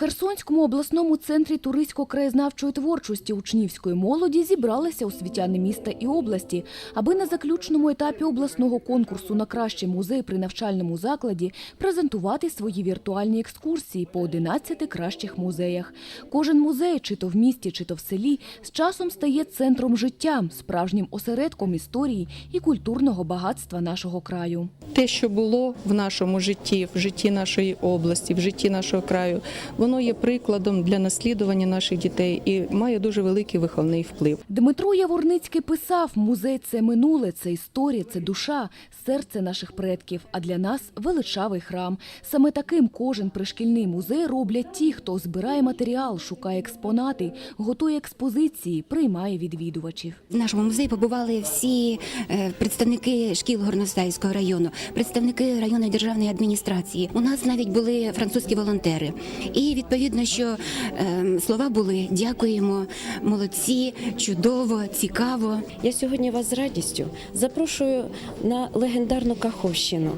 Херсонському обласному центрі туристсько-краєзнавчої творчості учнівської молоді зібралися освітяни міста і області, аби на заключному етапі обласного конкурсу на кращий музей при навчальному закладі презентувати свої віртуальні екскурсії по 11 кращих музеях. Кожен музей, чи то в місті, чи то в селі, з часом стає центром життя, справжнім осередком історії і культурного багатства нашого краю. Те, що було в нашому житті, в житті нашої області, в житті нашого краю, воно є прикладом для наслідування наших дітей і має дуже великий виховний вплив. Дмитро Яворницький писав: музей це минуле, це історія, це душа, серце наших предків. А для нас величавий храм. Саме таким кожен пришкільний музей роблять ті, хто збирає матеріал, шукає експонати, готує експозиції, приймає відвідувачів. В нашому музеї побували всі е, представники шкіл Горностаївського району, представники районної державної адміністрації. У нас навіть були французькі волонтери. І відповідно, що е, слова були дякуємо, молодці, чудово, цікаво. Я сьогодні вас з радістю запрошую на легендарну Каховщину,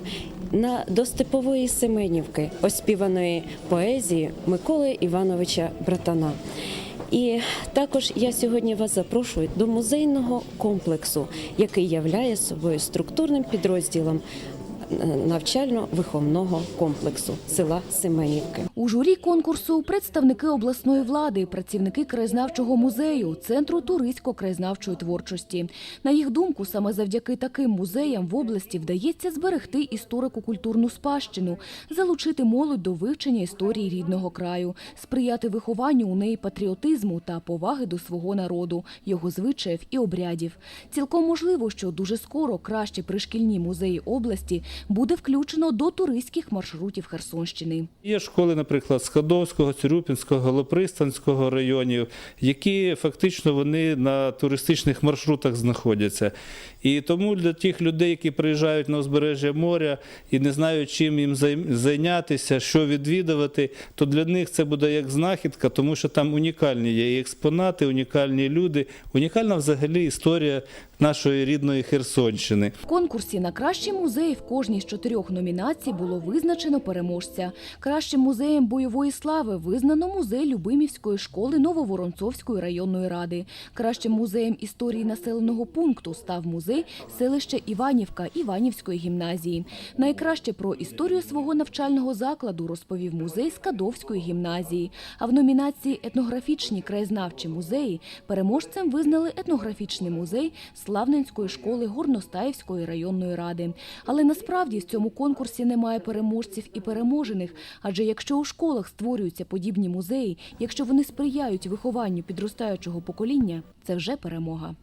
на до степової Семенівки, оспіваної поезії Миколи Івановича Братана. І також я сьогодні вас запрошую до музейного комплексу, який являє собою структурним підрозділом навчально-виховного комплексу села Семенівки. У журі конкурсу представники обласної влади, працівники краєзнавчого музею, центру туристсько-краєзнавчої творчості. На їх думку, саме завдяки таким музеям в області вдається зберегти історико-культурну спадщину, залучити молодь до вивчення історії рідного краю, сприяти вихованню у неї патріотизму та поваги до свого народу, його звичаїв і обрядів. Цілком можливо, що дуже скоро кращі пришкільні музеї області буде включено до туристських маршрутів Херсонщини. Є школи, наприклад, Скадовського, Цюрюпінського, Голопристанського районів, які фактично вони на туристичних маршрутах знаходяться. І тому для тих людей, які приїжджають на узбережжя моря і не знають, чим їм зайнятися, що відвідувати, то для них це буде як знахідка, тому що там унікальні є і експонати, унікальні люди, унікальна взагалі історія нашої рідної Херсонщини. В конкурсі на кращий музей в кожній з чотирьох номінацій було визначено переможця. Кращим музеєм бойової слави визнано музей Любимівської школи Нововоронцовської районної ради. Кращим музеєм історії населеного пункту став музей селища Іванівка Іванівської гімназії. Найкраще про історію свого навчального закладу розповів музей Скадовської гімназії. А в номінації етнографічні краєзнавчі музеї переможцем визнали етнографічний музей Славненської школи Горностаївської районної ради. Але насправді в цьому конкурсі немає переможців і переможених. Адже якщо у школах створюються подібні музеї, якщо вони сприяють вихованню підростаючого покоління, це вже перемога.